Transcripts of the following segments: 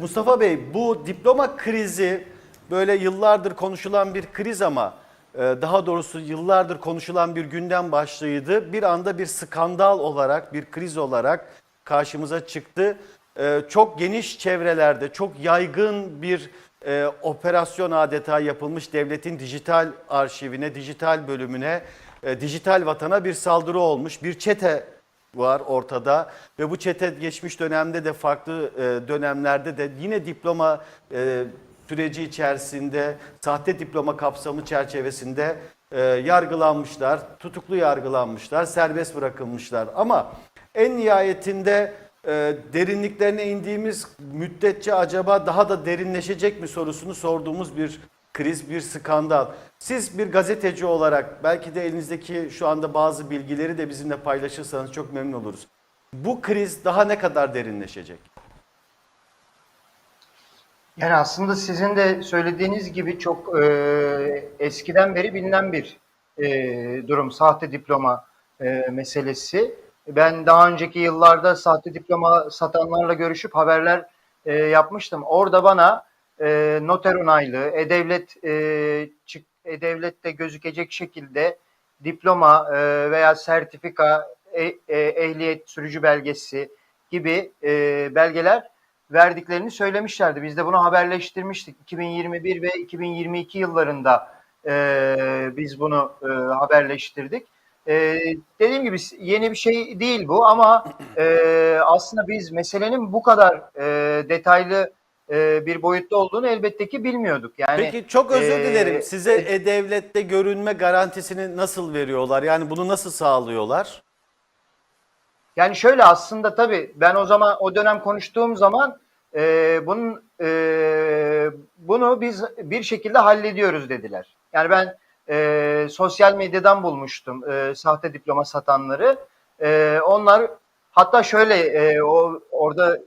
Mustafa Bey bu diploma krizi böyle yıllardır konuşulan bir kriz ama e, daha doğrusu yıllardır konuşulan bir gündem başlığıydı. Bir anda bir skandal olarak, bir kriz olarak karşımıza çıktı. E, Çok geniş çevrelerde, çok yaygın bir e, operasyon adeta yapılmış devletin dijital arşivine, dijital bölümüne, dijital vatana bir saldırı olmuş. Bir çete var ortada ve bu çete geçmiş dönemde de farklı e, dönemlerde de yine diploma e, süreci içerisinde sahte diploma kapsamı çerçevesinde e, yargılanmışlar, tutuklu yargılanmışlar, serbest bırakılmışlar. Ama en nihayetinde e, derinliklerine indiğimiz müddetçe acaba daha da derinleşecek mi sorusunu sorduğumuz bir kriz, bir skandal. Siz bir gazeteci olarak belki de elinizdeki şu anda bazı bilgileri de bizimle paylaşırsanız çok memnun oluruz. Bu kriz daha ne kadar derinleşecek? Yani aslında sizin de söylediğiniz gibi çok e, eskiden beri bilinen bir e, durum sahte diploma e, meselesi. Ben daha önceki yıllarda sahte diploma satanlarla görüşüp haberler e, yapmıştım. Orada bana e, noter onaylı, e-devlet e, çık, e-devlette gözükecek şekilde diploma e, veya sertifika, e, e, ehliyet sürücü belgesi gibi e, belgeler verdiklerini söylemişlerdi. Biz de bunu haberleştirmiştik. 2021 ve 2022 yıllarında e, biz bunu e, haberleştirdik. E, dediğim gibi yeni bir şey değil bu ama e, aslında biz meselenin bu kadar e, detaylı e, bir boyutta olduğunu elbette ki bilmiyorduk. Yani Peki çok özür e, dilerim. Size e-devlette görünme garantisini nasıl veriyorlar? Yani bunu nasıl sağlıyorlar? Yani şöyle aslında tabii ben o zaman o dönem konuştuğum zaman e, bunun e, bunu biz bir şekilde hallediyoruz dediler. Yani ben e, sosyal medyadan bulmuştum e, sahte diploma satanları. E, onlar hatta şöyle e, o orada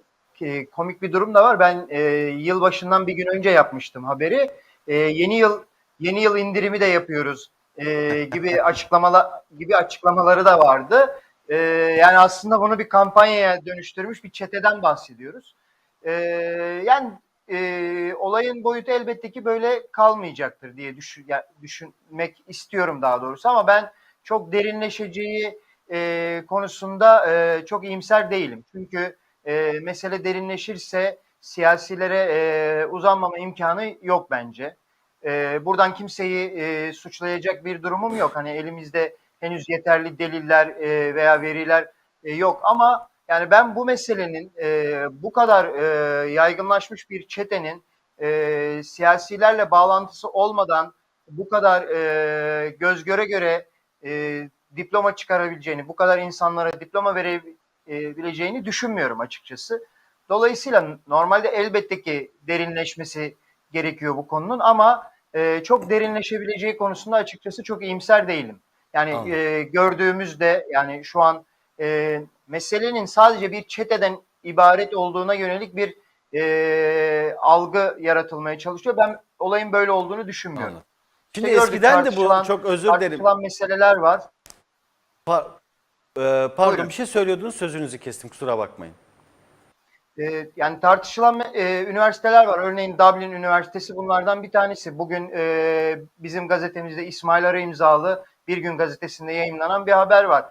e, komik bir durum da var. Ben e, yılbaşından bir gün önce yapmıştım haberi. E, yeni yıl yeni yıl indirimi de yapıyoruz e, gibi açıklamalar gibi açıklamaları da vardı. Ee, yani aslında bunu bir kampanyaya dönüştürmüş bir çeteden bahsediyoruz. Ee, yani e, olayın boyutu elbette ki böyle kalmayacaktır diye düşün, ya, düşünmek istiyorum daha doğrusu ama ben çok derinleşeceği e, konusunda e, çok iyimser değilim. Çünkü e, mesele derinleşirse siyasilere e, uzanmama imkanı yok bence. E, buradan kimseyi e, suçlayacak bir durumum yok. Hani elimizde henüz yeterli deliller e, veya veriler e, yok ama yani ben bu meselenin e, bu kadar e, yaygınlaşmış bir çetenin e, siyasilerle bağlantısı olmadan bu kadar e, göz göre göre e, diploma çıkarabileceğini, bu kadar insanlara diploma verebileceğini düşünmüyorum açıkçası. Dolayısıyla normalde elbette ki derinleşmesi gerekiyor bu konunun ama e, çok derinleşebileceği konusunda açıkçası çok iyimser değilim. Yani Anladım. e, gördüğümüzde yani şu an e, meselenin sadece bir çeteden ibaret olduğuna yönelik bir e, algı yaratılmaya çalışıyor. Ben olayın böyle olduğunu düşünmüyorum. Anladım. Şimdi İşte eskiden de bu çok özür dilerim. Tartışılan meseleler var. Pa- e, pardon Buyurun. bir şey söylüyordunuz sözünüzü kestim kusura bakmayın. Ee, yani tartışılan e, üniversiteler var. Örneğin Dublin Üniversitesi bunlardan bir tanesi. Bugün e, bizim gazetemizde İsmail Ara imzalı Bir Gün gazetesinde yayınlanan bir haber var.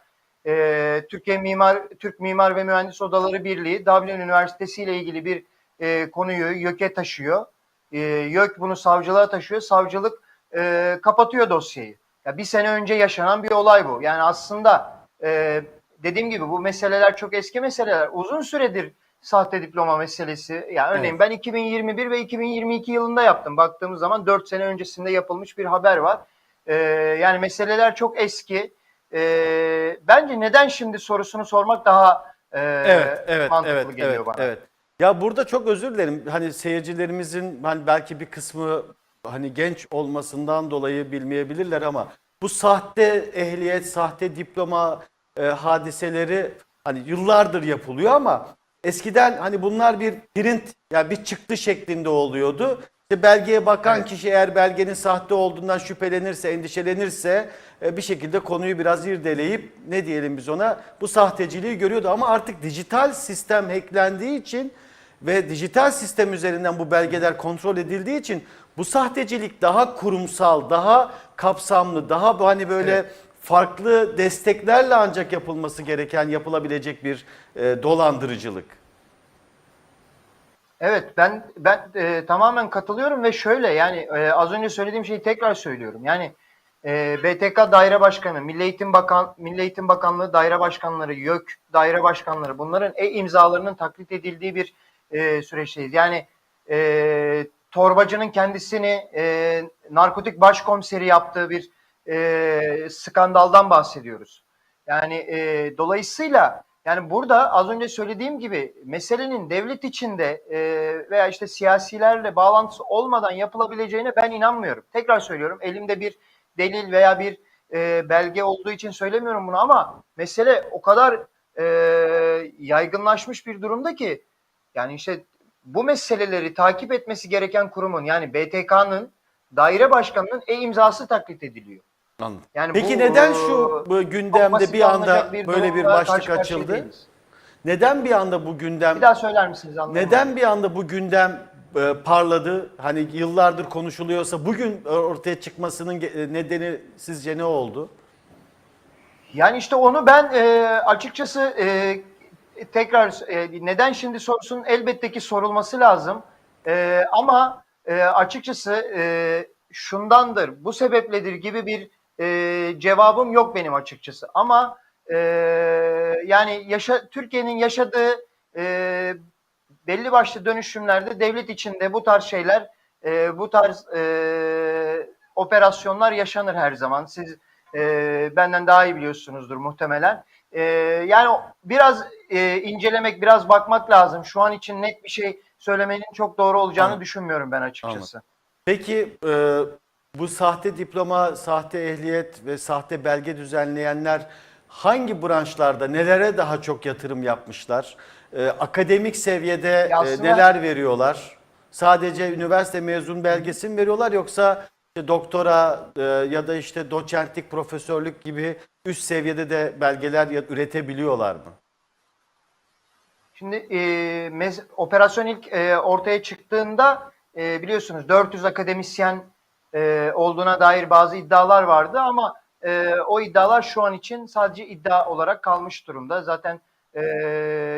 E, Türkiye Mimar Türk Mimar ve Mühendis Odaları Birliği Dublin Üniversitesi ile ilgili bir e, konuyu YÖK'e taşıyor. E, YÖK bunu savcılığa taşıyor. Savcılık e, kapatıyor dosyayı. Ya bir sene önce yaşanan bir olay bu. Yani aslında e, dediğim gibi bu meseleler çok eski meseleler. Uzun süredir sahte diploma meselesi. Yani örneğin Evet. ben 2021 ve 2022 yılında yaptım. Baktığımız zaman 4 sene öncesinde yapılmış bir haber var. Ee, yani meseleler çok eski. Ee, bence neden şimdi sorusunu sormak daha e, Evet, evet, mantıklı evet, geliyor evet, bana. evet. Ya burada çok özür dilerim. Hani seyircilerimizin hani belki bir kısmı hani genç olmasından dolayı bilmeyebilirler ama bu sahte ehliyet, sahte diploma e, hadiseleri hani yıllardır yapılıyor ama eskiden hani bunlar bir print yani bir çıktı şeklinde oluyordu. İşte belgeye bakan Evet. kişi eğer belgenin sahte olduğundan şüphelenirse, endişelenirse e, bir şekilde konuyu biraz irdeleyip ne diyelim biz ona bu sahteciliği görüyordu ama artık dijital sistem hacklendiği için ve dijital sistem üzerinden bu belgeler kontrol edildiği için bu sahtecilik daha kurumsal, daha kapsamlı, daha hani böyle farklı desteklerle ancak yapılması gereken, yapılabilecek bir e, dolandırıcılık. Evet ben ben e, tamamen katılıyorum ve şöyle yani e, az önce söylediğim şeyi tekrar söylüyorum. Yani e, BTK Daire Başkanı, Milli Eğitim Bakan Milli Eğitim Bakanlığı Daire Başkanları, YÖK Daire Başkanları bunların e-imzalarının taklit edildiği bir e, süreçteyiz. Yani e, torbacının kendisini e, narkotik başkomiseri yaptığı bir e, skandaldan bahsediyoruz. Yani e, dolayısıyla yani burada az önce söylediğim gibi meselenin devlet içinde e, veya işte siyasilerle bağlantısı olmadan yapılabileceğine ben inanmıyorum. Tekrar söylüyorum elimde bir delil veya bir e, belge olduğu için söylemiyorum bunu ama mesele o kadar e, yaygınlaşmış bir durumda ki yani işte bu meseleleri takip etmesi gereken kurumun yani BTK'nın daire başkanının e-imzası taklit ediliyor. Anladım. Yani Peki bu, neden e, şu bu gündemde bir anda alınacak böyle bir başlık açıldı? değiliz. Neden bir anda bu gündem Bir daha söyler misiniz anlamadım. Neden bir anda bu gündem e, parladı? Hani yıllardır konuşuluyorsa bugün ortaya çıkmasının ge- nedeni sizce ne oldu? Yani işte onu ben e, açıkçası e, tekrar e, neden şimdi sorusunun elbette ki sorulması lazım. E, ama e, açıkçası e, şundandır, bu sebepledir gibi bir e, cevabım yok benim açıkçası. Ama e, yani yaşa, Türkiye'nin yaşadığı e, belli başlı dönüşümlerde devlet içinde bu tarz şeyler, e, bu tarz e, operasyonlar yaşanır her zaman. Siz e, benden daha iyi biliyorsunuzdur muhtemelen. E, yani biraz e, incelemek, biraz bakmak lazım. Şu an için net bir şey söylemenin çok doğru olacağını Anladım. düşünmüyorum ben açıkçası. Peki e, bu sahte diploma, sahte ehliyet ve sahte belge düzenleyenler hangi branşlarda nelere daha çok yatırım yapmışlar? E, akademik seviyede e, aslında- neler veriyorlar? Sadece üniversite mezun belgesi mi veriyorlar yoksa işte doktora e, ya da işte doçentlik, profesörlük gibi üst seviyede de belgeler üretebiliyorlar mı? Şimdi e, mez- operasyon ilk e, ortaya çıktığında e, biliyorsunuz 400 akademisyen e, olduğuna dair bazı iddialar vardı ama e, o iddialar şu an için sadece iddia olarak kalmış durumda. Zaten e,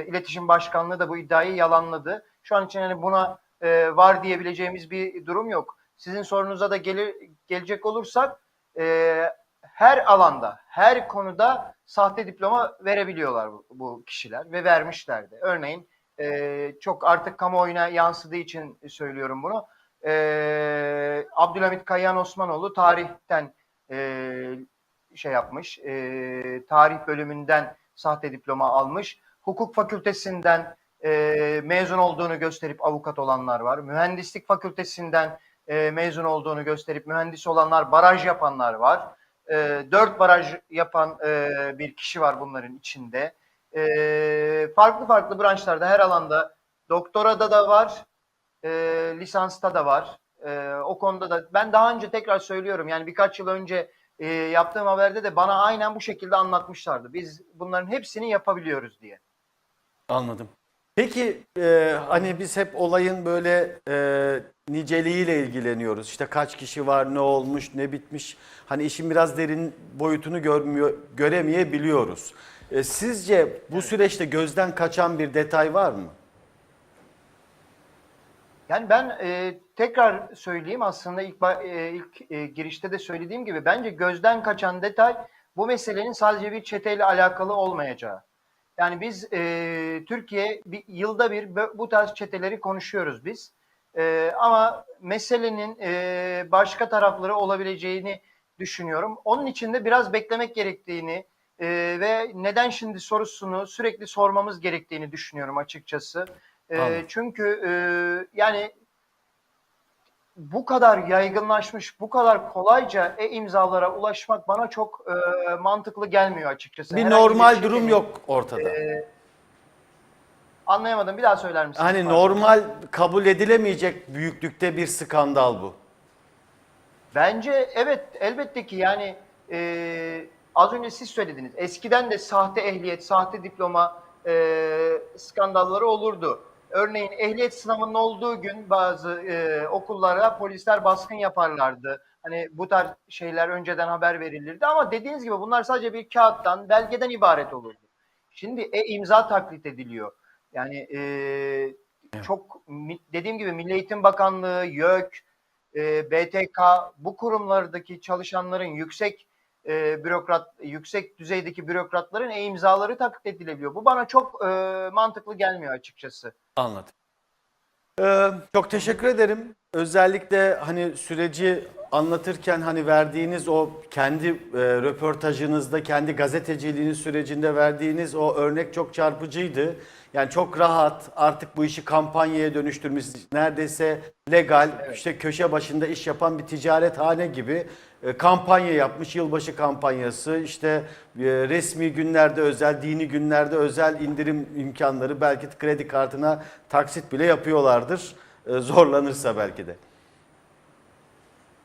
İletişim Başkanlığı da bu iddiayı yalanladı. Şu an için hani buna e, var diyebileceğimiz bir durum yok. Sizin sorunuza da gelir, gelecek olursak e, her alanda, her konuda sahte diploma verebiliyorlar bu, bu kişiler ve vermişler de. Örneğin e, çok artık kamuoyuna yansıdığı için söylüyorum bunu. E, Abdülhamit Kayhan Osmanoğlu tarihten e, şey yapmış, e, tarih bölümünden sahte diploma almış. Hukuk fakültesinden e, mezun olduğunu gösterip avukat olanlar var. Mühendislik fakültesinden e, mezun olduğunu gösterip mühendis olanlar, baraj yapanlar var. E, dört baraj yapan e, bir kişi var bunların içinde. E, farklı farklı branşlarda her alanda doktorada da var, e, lisansta da var. E, o konuda da ben daha önce tekrar söylüyorum yani birkaç yıl önce e, yaptığım haberde de bana aynen bu şekilde anlatmışlardı. Biz bunların hepsini yapabiliyoruz diye. Anladım. Peki e, hani biz hep olayın böyle e, niceliğiyle ilgileniyoruz. İşte kaç kişi var, ne olmuş, ne bitmiş. Hani işin biraz derin boyutunu görmüyor, göremeyebiliyoruz. E, sizce bu süreçte gözden kaçan bir detay var mı? Yani ben e, tekrar söyleyeyim aslında ilk e, ilk e, girişte de söylediğim gibi bence gözden kaçan detay bu meselenin sadece bir çeteyle alakalı olmayacağı. Yani biz e, Türkiye bir, yılda bir bu tarz çeteleri konuşuyoruz biz. E, ama meselenin e, başka tarafları olabileceğini düşünüyorum. Onun için de biraz beklemek gerektiğini e, ve neden şimdi sorusunu sürekli sormamız gerektiğini düşünüyorum açıkçası. E, Anladım. çünkü e, yani bu kadar yaygınlaşmış, bu kadar kolayca e-imzalara ulaşmak bana çok e, mantıklı gelmiyor açıkçası. Bir Herhangi normal şey durum yok ortada. Anlayamadım. Bir daha söyler misiniz? Hani Pardon. normal kabul edilemeyecek büyüklükte bir skandal bu. Bence evet elbette ki yani e, az önce siz söylediniz. Eskiden de sahte ehliyet, sahte diploma e, skandalları olurdu. Örneğin ehliyet sınavının olduğu gün bazı e, okullara polisler baskın yaparlardı. Hani bu tarz şeyler önceden haber verilirdi ama dediğiniz gibi bunlar sadece bir kağıttan, belgeden ibaret olurdu. Şimdi e-imza taklit ediliyor. Yani e, çok dediğim gibi Milli Eğitim Bakanlığı, YÖK, e, BTK bu kurumlardaki çalışanların yüksek e, bürokrat yüksek düzeydeki bürokratların e-imzaları taklit edilebiliyor. Bu bana çok e, mantıklı gelmiyor açıkçası. Anladım. Ee, çok teşekkür ederim. Özellikle hani süreci anlatırken hani verdiğiniz o kendi e, röportajınızda, kendi gazeteciliğiniz sürecinde verdiğiniz o örnek çok çarpıcıydı. Yani çok rahat artık bu işi kampanyaya dönüştürmüş, neredeyse legal, işte köşe başında iş yapan bir ticarethane gibi e, kampanya yapmış, yılbaşı kampanyası, işte e, resmi günlerde özel, dini günlerde özel indirim imkanları, belki kredi kartına taksit bile yapıyorlardır. E, Zorlanırsa belki de.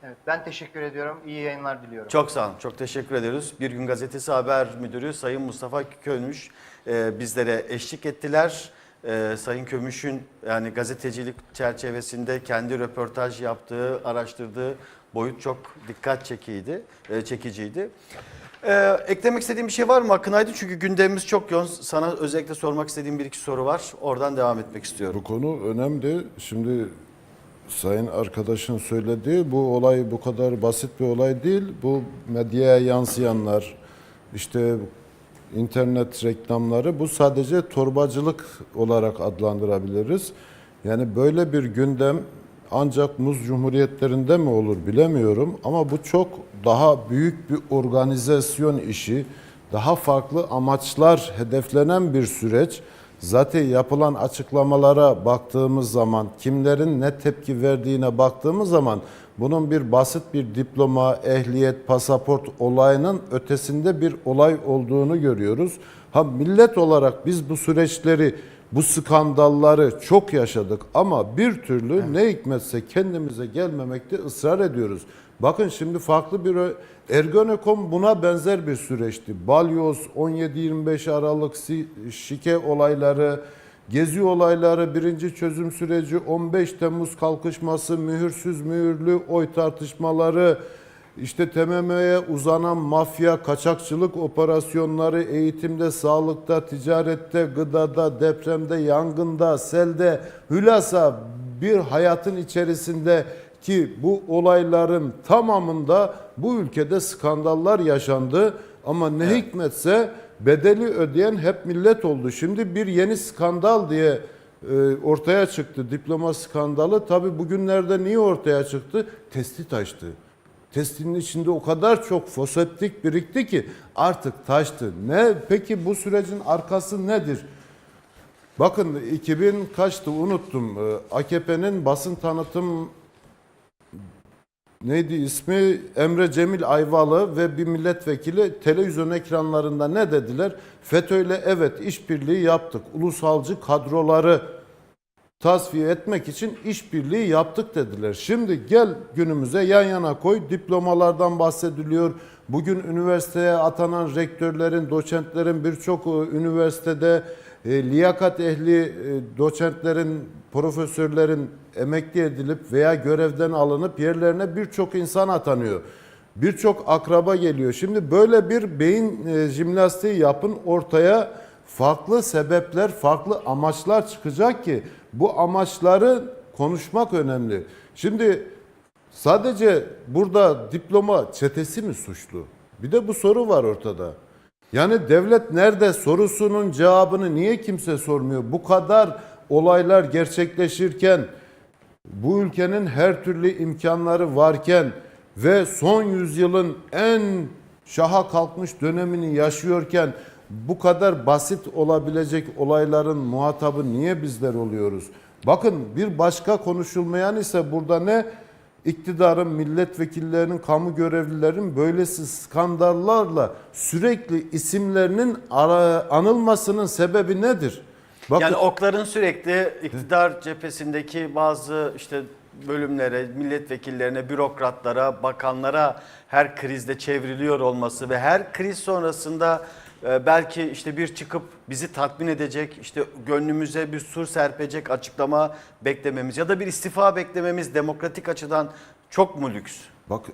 Evet, ben teşekkür ediyorum. İyi yayınlar diliyorum. Çok sağ olun. Çok teşekkür ediyoruz. Bir Gün Gazetesi Haber Müdürü Sayın Mustafa Kömüş e, bizlere eşlik ettiler. E, Sayın Kömüş'ün yani gazetecilik çerçevesinde kendi röportaj yaptığı, araştırdığı boyut çok dikkat çekiydi, e, çekiciydi. E, eklemek istediğim bir şey var mı Akın Aydın? Çünkü gündemimiz çok yoğun. Sana özellikle sormak istediğim bir iki soru var. Oradan devam etmek istiyorum. Bu konu önemli. Şimdi sayın arkadaşın söylediği bu olay bu kadar basit bir olay değil. Bu medyaya yansıyanlar, işte internet reklamları bu sadece torbacılık olarak adlandırabiliriz. Yani böyle bir gündem ancak muz cumhuriyetlerinde mi olur bilemiyorum ama bu çok daha büyük bir organizasyon işi, daha farklı amaçlar hedeflenen bir süreç. Zaten yapılan açıklamalara baktığımız zaman, kimlerin ne tepki verdiğine baktığımız zaman bunun bir basit bir diploma, ehliyet, pasaport olayının ötesinde bir olay olduğunu görüyoruz. Ha millet olarak biz bu süreçleri, bu skandalları çok yaşadık ama bir türlü ne hikmetse kendimize gelmemekte ısrar ediyoruz. Bakın şimdi farklı bir Ergonokon buna benzer bir süreçti. Balyoz 17-25 Aralık şike olayları, Gezi olayları, birinci çözüm süreci, 15 Temmuz kalkışması, mühürsüz mühürlü oy tartışmaları, işte TMM'ye uzanan mafya, kaçakçılık operasyonları, eğitimde, sağlıkta, ticarette, gıdada, depremde, yangında, selde, hülasa bir hayatın içerisinde ki bu olayların tamamında bu ülkede skandallar yaşandı. Ama ne hikmetse bedeli ödeyen hep millet oldu. Şimdi bir yeni skandal diye e, ortaya çıktı. Diploma skandalı. Tabi bugünlerde niye ortaya çıktı? Testi taştı. Testinin içinde o kadar çok foseptik birikti ki artık taştı. Ne peki bu sürecin arkası nedir? Bakın 2000 kaçtı unuttum. Ee, AKP'nin basın tanıtım neydi ismi Emre Cemil Ayvalı ve bir milletvekili televizyon ekranlarında ne dediler? FETÖ'yle evet işbirliği yaptık. Ulusalcı kadroları tasfiye etmek için işbirliği yaptık dediler. Şimdi gel günümüze yan yana koy diplomalardan bahsediliyor. Bugün üniversiteye atanan rektörlerin, doçentlerin birçok e, üniversitede e, liyakat ehli e, doçentlerin, profesörlerin emekli edilip veya görevden alınıp yerlerine birçok insan atanıyor. Birçok akraba geliyor. Şimdi böyle bir beyin e, jimnastiği yapın ortaya farklı sebepler, farklı amaçlar çıkacak ki bu amaçları konuşmak önemli. Şimdi sadece burada diploma çetesi mi suçlu? Bir de bu soru var ortada. Yani devlet nerede sorusunun cevabını niye kimse sormuyor? Bu kadar olaylar gerçekleşirken bu ülkenin her türlü imkanları varken ve son yüzyılın en şaha kalkmış dönemini yaşıyorken bu kadar basit olabilecek olayların muhatabı niye bizler oluyoruz? Bakın bir başka konuşulmayan ise burada ne? iktidarın, milletvekillerinin, kamu görevlilerin böylesi skandallarla sürekli isimlerinin ara- anılmasının sebebi nedir? Bakın, Yani okların sürekli iktidar cephesindeki bazı işte bölümlere, milletvekillerine, bürokratlara, bakanlara her krizde çevriliyor olması ve her kriz sonrasında e, belki işte bir çıkıp bizi tatmin edecek, işte gönlümüze bir sur serpecek açıklama beklememiz ya da bir istifa beklememiz demokratik açıdan çok mu lüks? Bak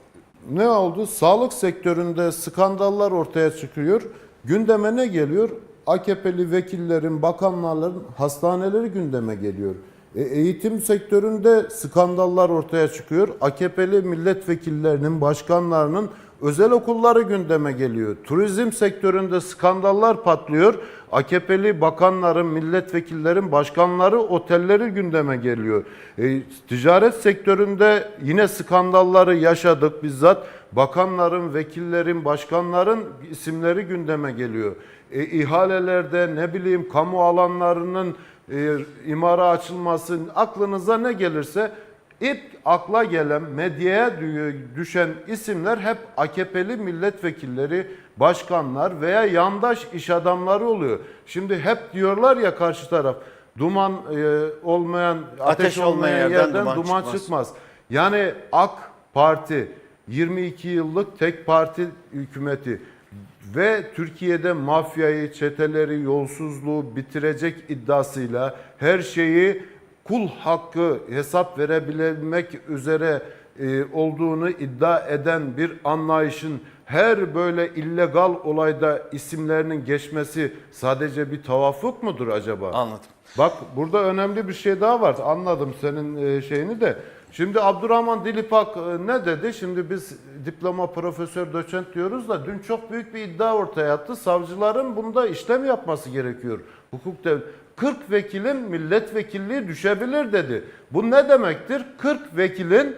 ne oldu? Sağlık sektöründe skandallar ortaya çıkıyor. Gündeme ne geliyor? AKP'li vekillerin, bakanların hastaneleri gündeme geliyor. E, eğitim sektöründe skandallar ortaya çıkıyor. AKP'li milletvekillerinin, başkanlarının özel okulları gündeme geliyor. Turizm sektöründe skandallar patlıyor. AKP'li bakanların, milletvekillerin, başkanları, otelleri gündeme geliyor. E, ticaret sektöründe yine skandalları yaşadık bizzat. Bakanların, vekillerin, başkanların isimleri gündeme geliyor. E, ihalelerde ne bileyim kamu alanlarının e, imara açılması aklınıza ne gelirse İlk akla gelen medyaya dü- düşen isimler hep AKP'li milletvekilleri, başkanlar veya yandaş iş adamları oluyor. Şimdi hep diyorlar ya karşı taraf duman e, olmayan, ateş, olmayan yerden, duman, çıkmaz. Yani AK Parti 22 yıllık tek parti hükümeti ve Türkiye'de mafyayı, çeteleri, yolsuzluğu bitirecek iddiasıyla her şeyi kul hakkı hesap verebilmek üzere e, olduğunu iddia eden bir anlayışın her böyle illegal olayda isimlerinin geçmesi sadece bir tavafuk mudur acaba? Anladım. Bak burada önemli bir şey daha var. Anladım senin e, şeyini de. Şimdi Abdurrahman Dilipak e, ne dedi? Şimdi biz diploma profesör doçent diyoruz da dün çok büyük bir iddia ortaya attı. Savcıların bunda işlem yapması gerekiyor. Hukuk dev 40 vekilin milletvekilliği düşebilir dedi. Bu ne demektir? 40 vekilin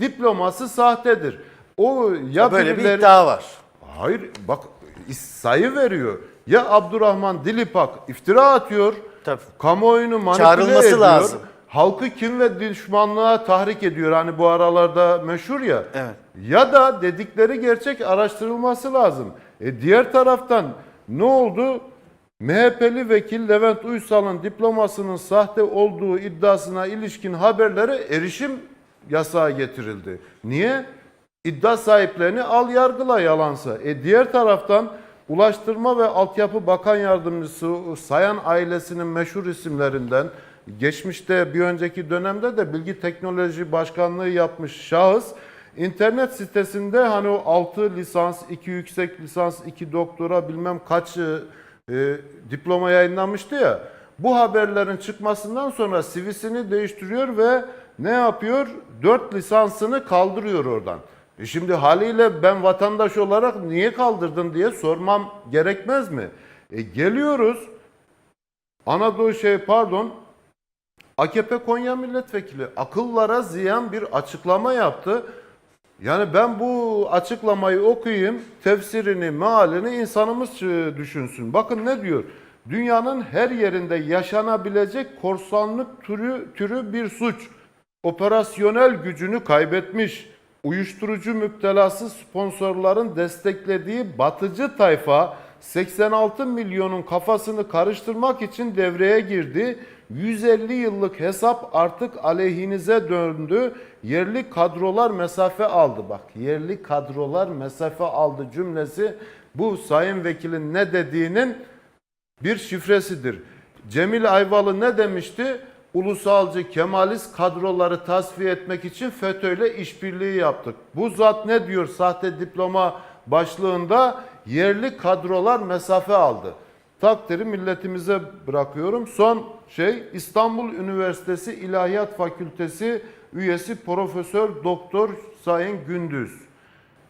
diploması sahtedir. O ya Böyle bir birileri- iddia var. Hayır bak sayı veriyor. Ya Abdurrahman Dilipak iftira atıyor. Tabii. Kamuoyunu manipüle Çağrılması ediyor. lazım. Halkı kim ve düşmanlığa tahrik ediyor. Hani bu aralarda meşhur ya. Evet. Ya da dedikleri gerçek araştırılması lazım. E diğer taraftan ne oldu? MHP'li vekil Levent Uysal'ın diplomasının sahte olduğu iddiasına ilişkin haberlere erişim yasağı getirildi. Niye? İddia sahiplerini al yargıla yalansa. E diğer taraftan Ulaştırma ve Altyapı Bakan Yardımcısı Sayan ailesinin meşhur isimlerinden geçmişte bir önceki dönemde de Bilgi Teknoloji Başkanlığı yapmış şahıs internet sitesinde hani o 6 lisans, 2 yüksek lisans, 2 doktora bilmem kaç e, diploma yayınlanmıştı ya. Bu haberlerin çıkmasından sonra CV'sini değiştiriyor ve ne yapıyor? 4 lisansını kaldırıyor oradan. E şimdi haliyle ben vatandaş olarak niye kaldırdın diye sormam gerekmez mi? E geliyoruz Anadolu şey pardon AKP Konya Milletvekili akıllara ziyan bir açıklama yaptı. Yani ben bu açıklamayı okuyayım, tefsirini, mealini insanımız e, düşünsün. Bakın ne diyor? Dünyanın her yerinde yaşanabilecek korsanlık türü, türü bir suç. Operasyonel gücünü kaybetmiş. Uyuşturucu müptelası sponsorların desteklediği batıcı tayfa 86 milyonun kafasını karıştırmak için devreye girdi. 150 yıllık hesap artık aleyhinize döndü. Yerli kadrolar mesafe aldı. Bak yerli kadrolar mesafe aldı cümlesi bu sayın vekilin ne dediğinin bir şifresidir. Cemil Ayvalı ne demişti? Ulusalcı Kemalist kadroları tasfiye etmek için FETÖ'yle işbirliği yaptık. Bu zat ne diyor sahte diploma başlığında? Yerli kadrolar mesafe aldı. Takdiri milletimize bırakıyorum. Son şey İstanbul Üniversitesi İlahiyat Fakültesi üyesi Profesör Doktor Sayın Gündüz.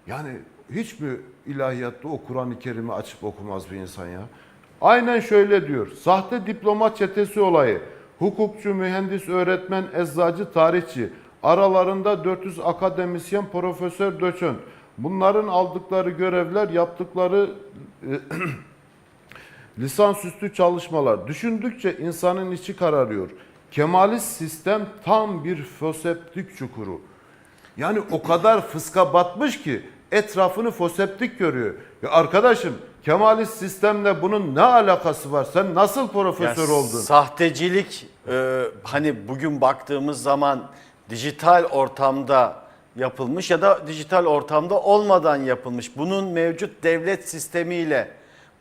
Yani hiç mi ilahiyatta o Kur'an-ı Kerim'i açıp okumaz bir insan ya? Aynen şöyle diyor. Sahte diploma çetesi olayı. Hukukçu, mühendis, öğretmen, eczacı, tarihçi. Aralarında 400 akademisyen, profesör, doçent. Bunların aldıkları görevler, yaptıkları e, lisansüstü çalışmalar. Düşündükçe insanın içi kararıyor. Kemalist sistem tam bir foseptik çukuru. Yani o kadar fıska batmış ki etrafını foseptik görüyor. Ya arkadaşım Kemalist sistemle bunun ne alakası var? Sen nasıl profesör Yani oldun? Sahtecilik e, hani bugün baktığımız zaman dijital ortamda yapılmış ya da dijital ortamda olmadan yapılmış. Bunun mevcut devlet sistemiyle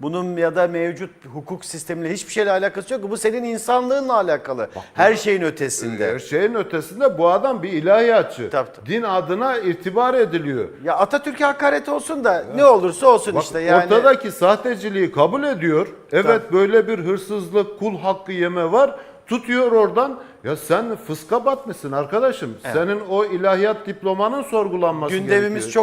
bunun ya da mevcut hukuk sistemiyle hiçbir şeyle alakası yok. Bu senin insanlığınla alakalı. Her şeyin ötesinde. Her şeyin ötesinde bu adam bir ilahiyatçı. Tabii, tabii. Din adına itibar ediliyor. Ya Atatürk'e hakaret olsun da ne olursa olsun Bak, işte yani. Ortadaki sahteciliği kabul ediyor. Evet böyle bir hırsızlık, kul hakkı yeme var. Tutuyor oradan. Ya sen fıska batmışsın arkadaşım. Senin o ilahiyat diplomanın sorgulanması Gündemimiz gerekiyor. çok